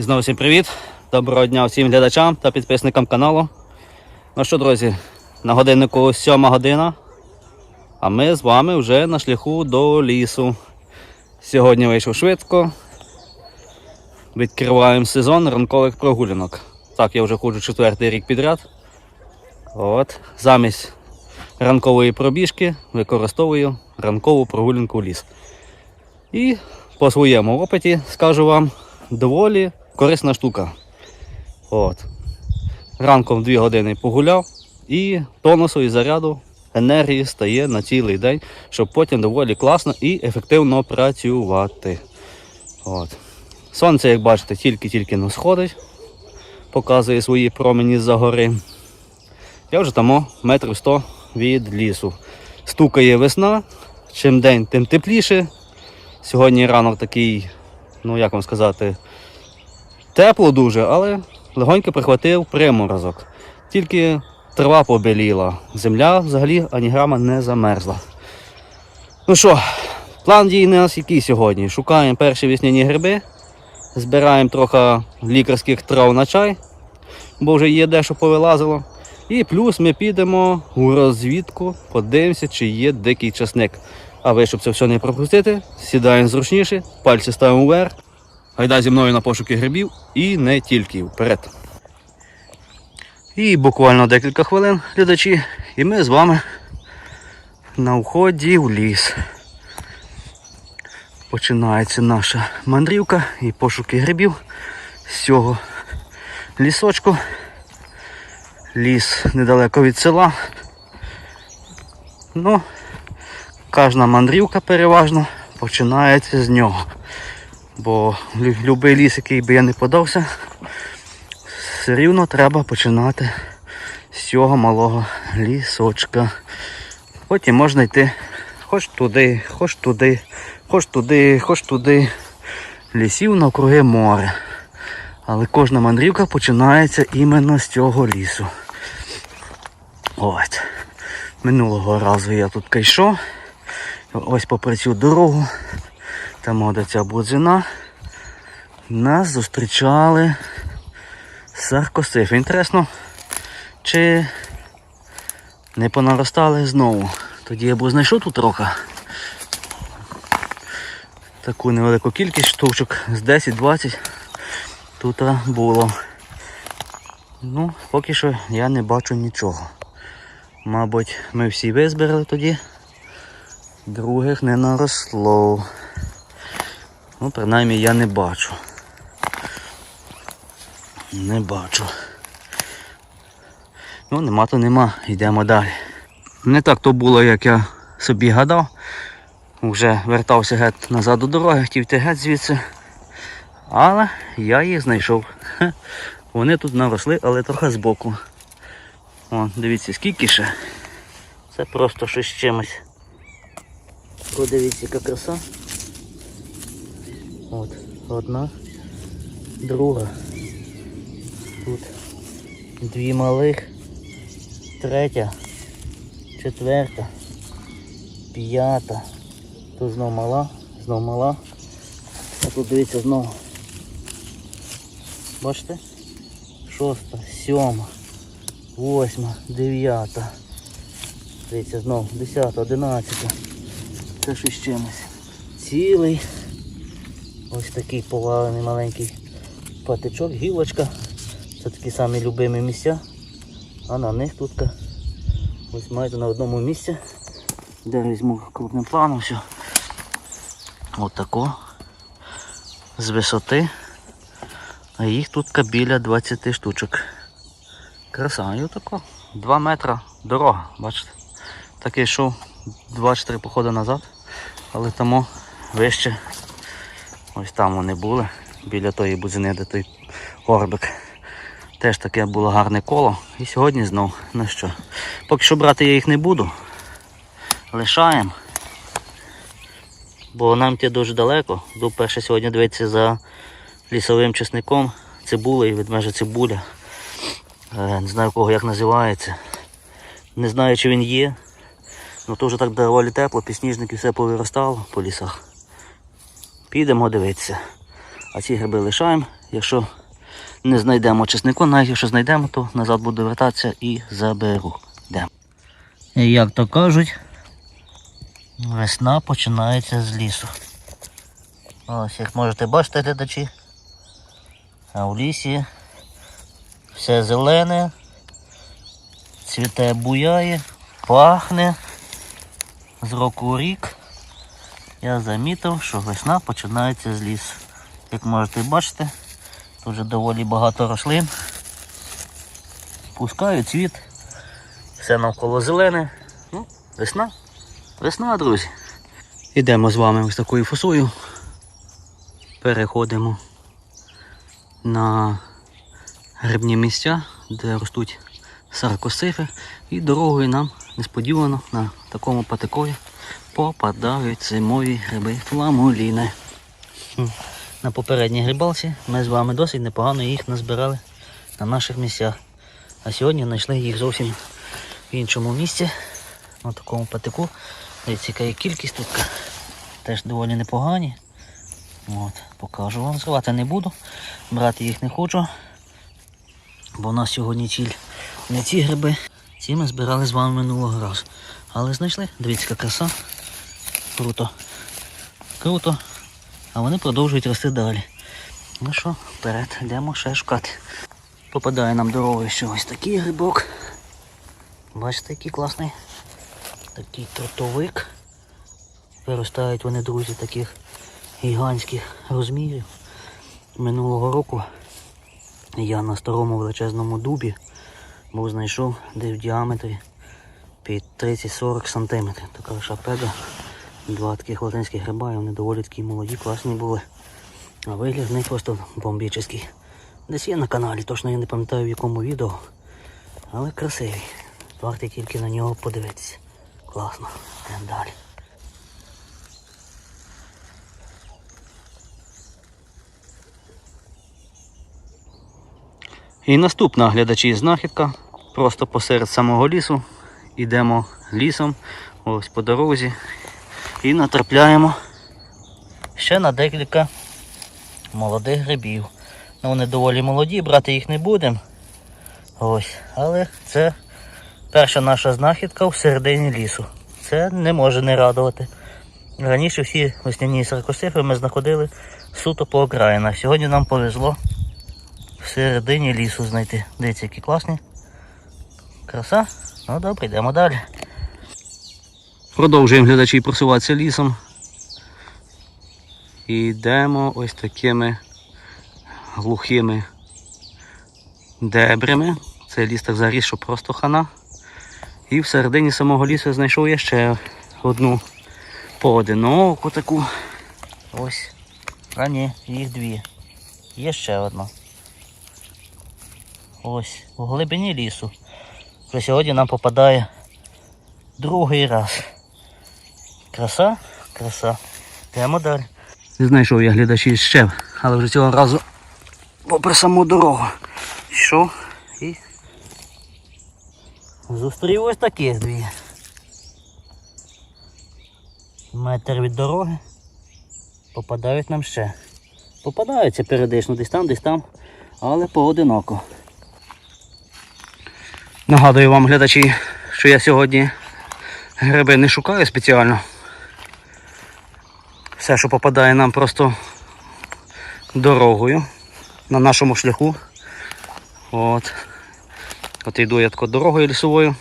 І знову всім привіт. Доброго дня всім глядачам та підписникам каналу. Ну що, друзі, на годиннику 7 година. А ми з вами вже на шляху до лісу. Сьогодні вийшов швидко. Відкриваємо сезон ранкових прогулянок. Так, я вже ходжу четвертий рік підряд. От, замість ранкової пробіжки використовую ранкову прогулянку в ліс. І по своєму опиті скажу вам, доволі корисна штука. От. Ранком 2 години погуляв і тонусу і заряду енергії стає на цілий день, щоб потім доволі класно і ефективно працювати. От. Сонце, як бачите, тільки-тільки не сходить, показує свої промені з-за гори. Я вже там метрів 100 від лісу. Стукає весна, чим день, тим тепліше. Сьогодні ранок такий, ну як вам сказати, тепло дуже, але легонько прихватив приморозок. Тільки трава побеліла, земля взагалі ані грама не замерзла. Ну що, план дій у нас який сьогодні? Шукаємо перші весняні гриби, збираємо трохи лікарських трав на чай, бо вже є дещо повилазило. І плюс ми підемо у розвідку, подивимося, чи є дикий часник. А ви, щоб це все не пропустити, сідаємо зручніше, пальці ставимо вверх. Гайда зі мною на пошуки грибів і не тільки вперед. І буквально декілька хвилин, глядачі, і ми з вами на вході в ліс. Починається наша мандрівка і пошуки грибів з цього лісочку. Ліс недалеко від села. Ну, кожна мандрівка переважно починається з нього. Бо любий ліс, який би я не подався, все рівно треба починати з цього малого лісочка. Потім можна йти хоч туди, хоч туди, хоч туди, хоч туди. Лісів навкруги море. Але кожна мандрівка починається іменно з цього лісу. От. Минулого разу я тут йшов. Ось попри цю дорогу. Там от ця будзина. Нас зустрічали саркосифи. Інтересно, чи не понаростали знову. Тоді я б знайшов тут трохи. Таку невелику кількість штучок з 10-20 тут було. Ну, поки що я не бачу нічого. Мабуть, ми всі визбирали тоді. Других не наросло. Ну, принаймні я не бачу. Не бачу. Ну, нема то нема, йдемо далі. Не так то було, як я собі гадав. Вже вертався геть назад до дороги, хотів йти геть звідси. Але я їх знайшов. Вони тут наросли, але трохи збоку. О, дивіться, скільки ще. Це просто щось з чимось. Подивіться, яка краса. От, одна, друга. Тут дві малих, третя, четверта, п'ята. Тут знов мала, знов мала. А тут дивіться знову. Бачите? Шоста, сьома, восьма, дев'ята. Дивіться знову, десята, одинадцята. Це щось з чимось. Цілий. Ось такий повалений маленький патичок, гілочка. Це такі самі любимі місця. А на них тут ось майже на одному місці. Де візьму крупним планом все. От. З висоти. А їх тут біля 20 штучок. Краса, і отако. 2 метра дорога, бачите. Так я йшов 2-4 походи назад, але тому вище. Ось там вони були, біля тої бузини, де той горбик. Теж таке було гарне коло. І сьогодні знов. Ну що. Поки що брати я їх не буду. Лишаємо. Бо нам йти дуже далеко. Йду перше сьогодні дивитися за лісовим чесником, цибулею, ведмежа цибуля. Е, Не знаю кого як називається. Не знаю чи він є. Ну то вже так доволі тепло, підсніжники все повиростало по лісах. Підемо дивитися. А ці гриби лишаємо якщо не знайдемо чеснику, навіть якщо знайдемо, то назад буду вертатися і заберу. Йдемо. Як то кажуть, весна починається з лісу. Ось, як можете бачити, глядачі. А в лісі все зелене, цвіте буяє, пахне. З року у рік я замітив, що весна починається з лісу. Як можете бачити, тут вже доволі багато рослин. Пускають цвіт. Все навколо зелене. Ну, весна. Весна, друзі. Ідемо з вами ось такою фосою. Переходимо на грибні місця, де ростуть саркосифи. І дорогою нам несподівано на такому патикові попадають зимові гриби фламуліни. На попередній грибалці ми з вами досить непогано їх назбирали на наших місцях. А сьогодні знайшли їх зовсім в іншому місці, на такому патику. Дивіться, є кількість тут теж доволі непогані. От, покажу вам, зривати не буду, брати їх не хочу, бо у нас сьогодні ціль не ці гриби. Ці ми збирали з вами минулого разу. Але знайшли, дивіться, яка краса. Круто. Круто. А вони продовжують рости далі. Ну що, вперед, йдемо ще шукати. Попадає нам дорогою ще ось такий грибок. Бачите, який класний. Такий тротовик. Виростають вони, друзі, таких гігантських розмірів. Минулого року я на старому величезному дубі був знайшов де в діаметрі під 30-40 см. Така шапеда. Два таких латинських гриба, і вони доволі такі молоді, класні були. А вигляд них просто бомбічний. Десь є на каналі, точно я не пам'ятаю в якому відео. Але красивий. Варто тільки на нього подивитися. Класно. Йдемо далі. І наступна глядачі знахідка. Просто посеред самого лісу. Йдемо лісом, ось по дорозі. І натрапляємо ще на декілька молодих грибів. Ну, вони доволі молоді, брати їх не будемо. Ось. Але це перша наша знахідка в середині лісу. Це не може не радувати. Раніше всі весняні саркосифи ми знаходили суто по окраїнах. Сьогодні нам повезло в середині лісу знайти. Дивіться, які класні. Краса. Ну добре, йдемо далі. Продовжуємо глядачі просуватися лісом. І йдемо ось такими глухими дебрями. Цей ліс так заріс, що просто хана. І всередині самого лісу знайшов я ще одну поодиноку таку. Ось. А ні, їх дві. Є ще одна. Ось, у глибині лісу. Вже сьогодні нам попадає другий раз. Краса, краса. Йдемо далі. Не знайшов я глядачі ще, але вже цього разу попри саму дорогу. Йшов і зустрів ось таких дві. Метр від дороги. Попадають нам ще. Попадаються періодично, десь там, десь там, але поодиноко. Нагадую вам, глядачі, що я сьогодні гриби не шукаю спеціально. Все, що попадає нам просто дорогою на нашому шляху. От. От йду я тако дорогою лісовою.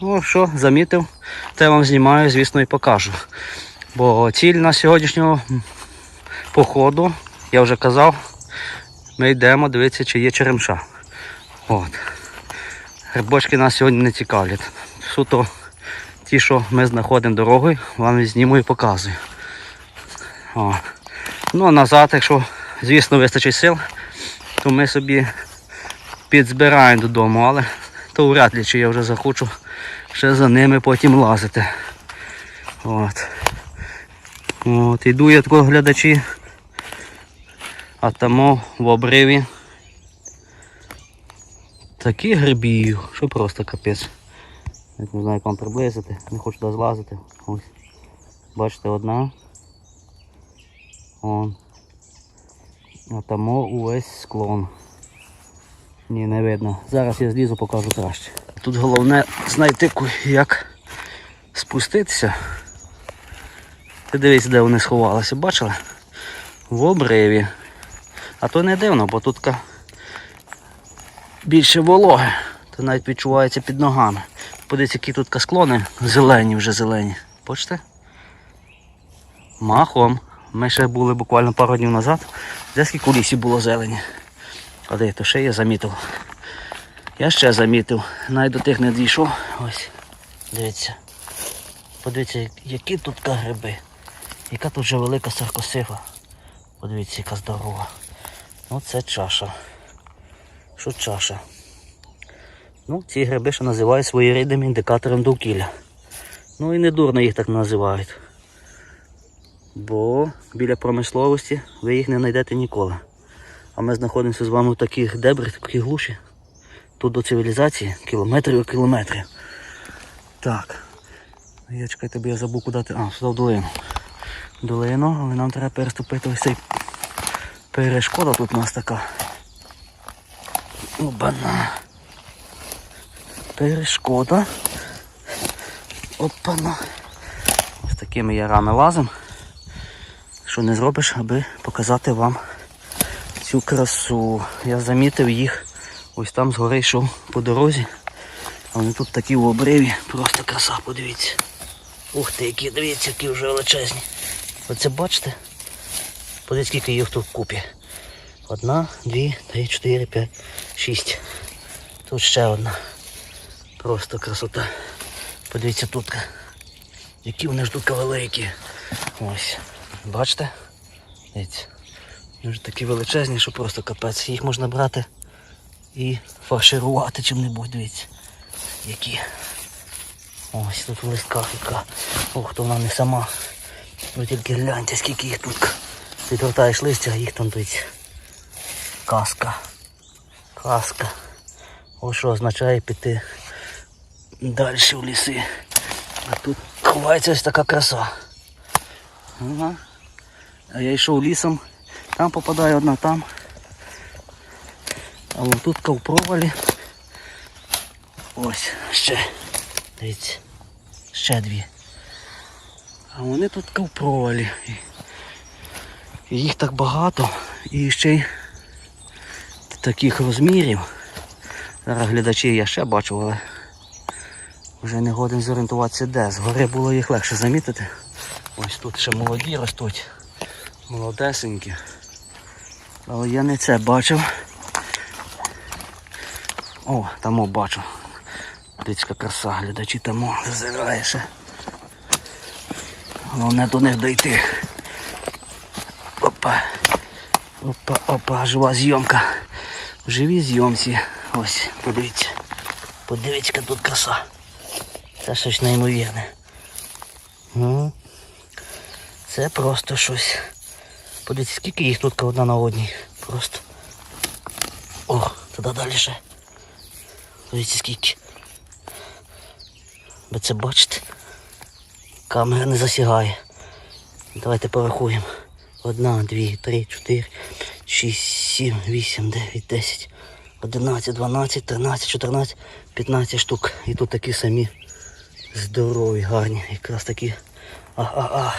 Ну що, замітив, те вам знімаю, звісно, і покажу. Бо ціль на сьогоднішнього походу, я вже казав, ми йдемо дивитися, чи є черемша. От. Грибочки нас сьогодні не цікавлять. Суто ті, що ми знаходимо дорогою, вам зніму і показую. О. Ну а назад, якщо, звісно, вистачить сил, то ми собі підзбираємо додому, але то вряд ли, чи я вже захочу ще за ними потім лазити. От. От, іду я тако глядачі, а там в обриві такі грибів, що просто капець. Не знаю, як вам приблизити, не хочу туди злазити. Ось. Бачите, одна. Вон. А там увесь склон. Ні, не видно. Зараз я злізу, покажу краще. Тут головне знайти як спуститися. Ти дивись, де вони сховалися, бачили? В обриві. А то не дивно, бо тут більше вологи. То навіть відчувається під ногами. Подивіться, які тут склони зелені вже зелені. Бачите? Махом. Ми ще були буквально пару днів назад. Де скільки у лісі було зелені. А де то ще я замітив. Я ще замітив. Навіть до тих не дійшов. Ось. Дивіться. Подивіться, які тут гриби. Яка тут вже велика саркосифа. Подивіться, яка здорова. Оце чаша. Що чаша? Ну, ці гриби ще називають своєрідним індикатором довкілля. Ну і не дурно їх так називають. Бо біля промисловості ви їх не знайдете ніколи. А ми знаходимося з вами в таких дебрях, такій глуші. Тут до цивілізації кілометрів і кілометрів. Так. Я чекай, тобі я забув куди ти. А, сюди в долину. Долину, але нам треба переступити ось цей перешкода тут у нас така. Опана. Перешкода. Опана. З такими ярами лазимо. Що не зробиш, аби показати вам цю красу. Я замітив їх. Ось там згори йшов по дорозі. А вони тут такі в обриві. Просто краса, подивіться. Ух ти, які, дивіться, які вже величезні. Оце бачите? Подивіться, скільки їх тут вкупі. Одна, дві, три, чотири, п'ять, шість. Тут ще одна. Просто красота. Подивіться тут. Які вони ж тут великі. Ось. Бачите? Дивіться. Такі величезні, що просто капець. Їх можна брати і фарширувати чим-небудь, дивіться. Які. Ось тут в листках яка. Ох, то вона не сама. Ви тільки гляньте, скільки їх тут. Відгортаєш листя, а їх там дивіться. Казка. Казка. Ось що означає піти далі в ліси. А тут ховається ось така краса. Ага. А я йшов лісом, там попадає одна там. А вон тут в провалі. Ось, ще. Дивіться. Ще дві. А вони тут в провалі. І- Їх так багато. І ще й таких розмірів. Зараз глядачі я ще бачу, але вже не годен зорієнтуватися де. Згори було їх легше замітити. Ось тут ще молоді ростуть. Молодесенькі. Але я не це бачив. О, там бачу. Дицька краса, глядачі там о, зазирає ще. Головне до них дойти. Опа. Опа, опа, жива зйомка. В живій зйомці. Ось, подивіться. Подивіться, тут краса. Це щось неймовірне. Це просто щось. Подивіться, скільки їх тут одна на одній. Просто. О, туди далі ще. Дивіться скільки. Ви це бачите? Камера не засягає. Давайте порахуємо. Одна, дві, три, чотири, шість, сім, вісім, дев'ять, десять, одинадцять, дванадцять, тринадцять, чотирнадцять, п'ятнадцять штук. І тут такі самі здорові, гарні. Якраз такі. А-а-а.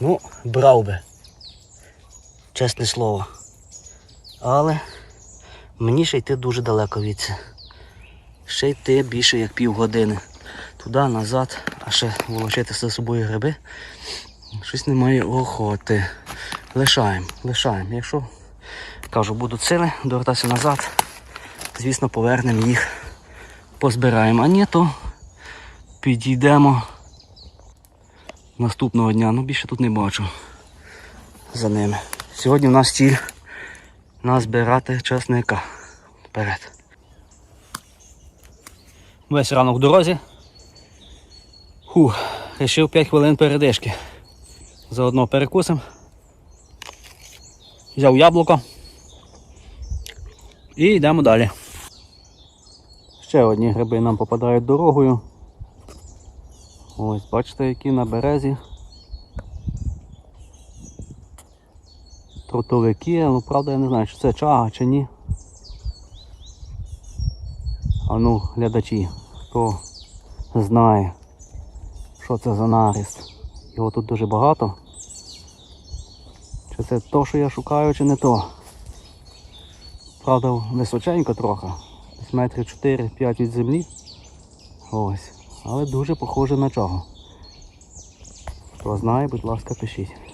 Ну, брав би. Чесне слово. Але мені ще йти дуже далеко від це. Ще йти більше як півгодини. Туди, назад, а ще волочити за собою гриби. Щось немає охоти. Лишаємо, лишаємо. Якщо кажу, будуть сили довертатися назад, звісно, повернемо їх, позбираємо. А ні, то підійдемо наступного дня. Ну більше тут не бачу за ними. Сьогодні в нас ціль назбирати часника. Вперед. Весь ранок в дорозі. Фух, рішив 5 хвилин передишки. Заодно перекусимо. Взяв яблуко. І йдемо далі. Ще одні гриби нам попадають дорогою. Ось, бачите, які на березі. Трутовики, але правда я не знаю, чи це чага, чи ні. А ну, глядачі, хто знає, що це за наріст. Його тут дуже багато. Чи це то, що я шукаю, чи не то. Правда, височенько трохи. Десь метрів 4-5 від землі. Ось. Але дуже похоже на чого. Хто знає, будь ласка, пишіть.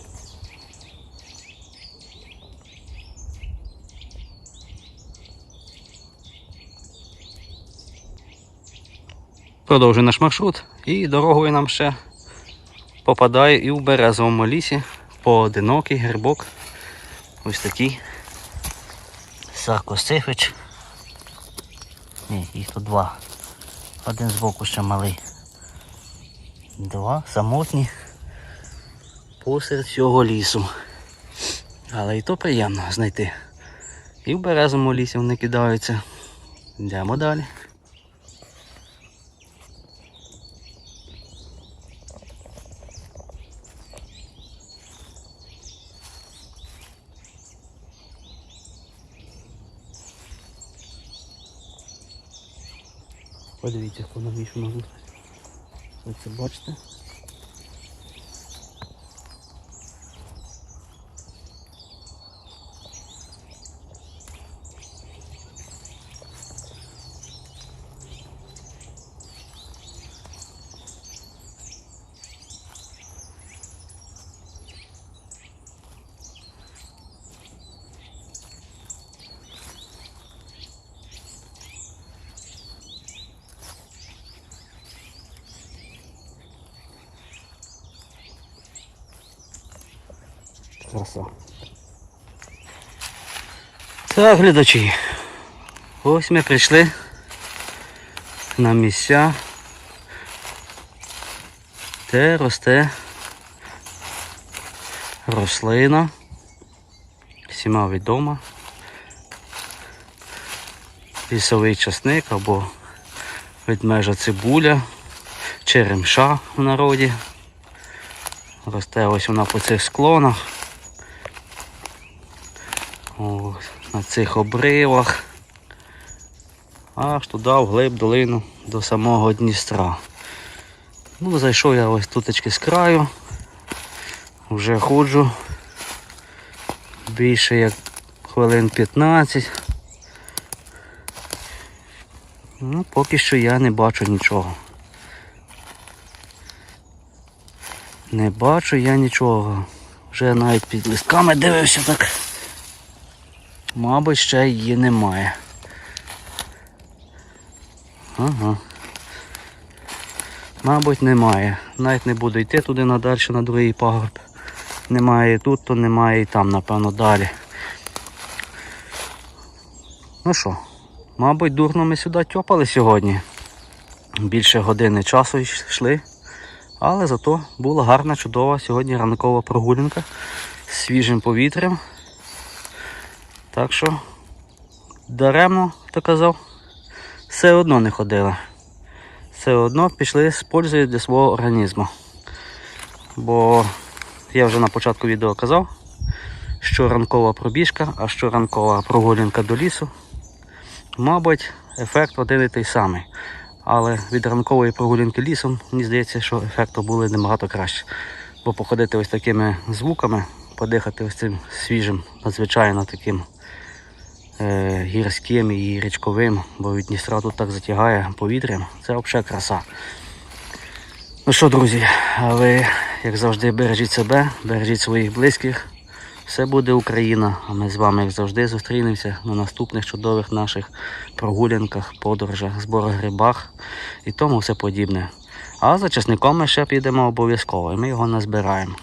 Продовжує наш маршрут і дорогою нам ще попадає і в березовому лісі поодинокий грибок. Ось такий. Саркосифич. Ні, їх тут два. Один збоку ще малий. Два самотні посеред цього лісу. Але і то приємно знайти. І в березовому лісі вони кидаються. Йдемо далі. Подивіться, хто вийшов на це бачите? Краса. Так, глядачі. Ось ми прийшли на місця, де росте рослина, всіма відома. Лісовий часник або ведмежа цибуля, черемша в народі. Росте ось вона по цих склонах. Ось, на цих обривах. Аж туди вглиб долину до самого Дністра. Ну, зайшов я ось тутечки з краю. Вже ходжу більше як хвилин 15. Ну, поки що я не бачу нічого. Не бачу я нічого. Вже навіть під листками дивився так. Мабуть, ще її немає. Ага. Мабуть, немає. Навіть не буду йти туди надальше на другий пагорб. Немає і тут, то немає і там, напевно, далі. Ну що, мабуть, дурно ми сюди тьопали сьогодні. Більше години часу йшли. Але зато була гарна, чудова сьогодні ранкова прогулянка з свіжим повітрям. Так що даремно, хто казав, все одно не ходили. Все одно пішли з пользою для свого організму. Бо я вже на початку відео казав, що ранкова пробіжка, а що ранкова прогулянка до лісу. Мабуть, ефект один і той самий. Але від ранкової прогулянки лісом, мені здається, що ефекту були набагато краще. Бо походити ось такими звуками, подихати ось цим свіжим, надзвичайно таким гірським і річковим, бо від Дністра тут так затягає повітрям. Це взагалі краса. Ну що, друзі, ви, як завжди, бережіть себе, бережіть своїх близьких. Все буде Україна, а ми з вами, як завжди, зустрінемося на наступних чудових наших прогулянках, подорожах, зборах грибах і тому все подібне. А за часником ми ще підемо обов'язково, і ми його назбираємо.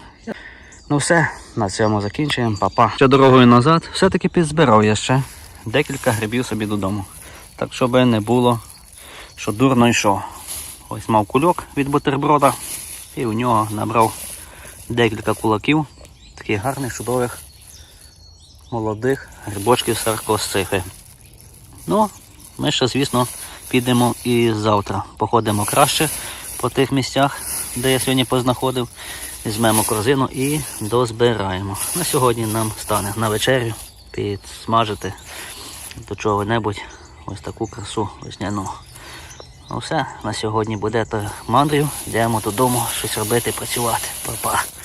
Ну все, на цьому закінчуємо, Па-па. Ще дорогою назад все-таки підзбирав я ще декілька грибів собі додому. Так, щоб не було, що дурно йшов. Ось мав кульок від бутерброда і у нього набрав декілька кулаків, таких гарних, чудових, молодих грибочків саркосцифи. Ну, ми ще, звісно, підемо і завтра. Походимо краще по тих місцях, де я сьогодні познаходив. Візьмемо корзину і дозбираємо. На сьогодні нам стане на вечерю підсмажити до чого-небудь ось таку красу весняну. Ну все, на сьогодні буде то. Йдемо додому щось робити, працювати. Па-па.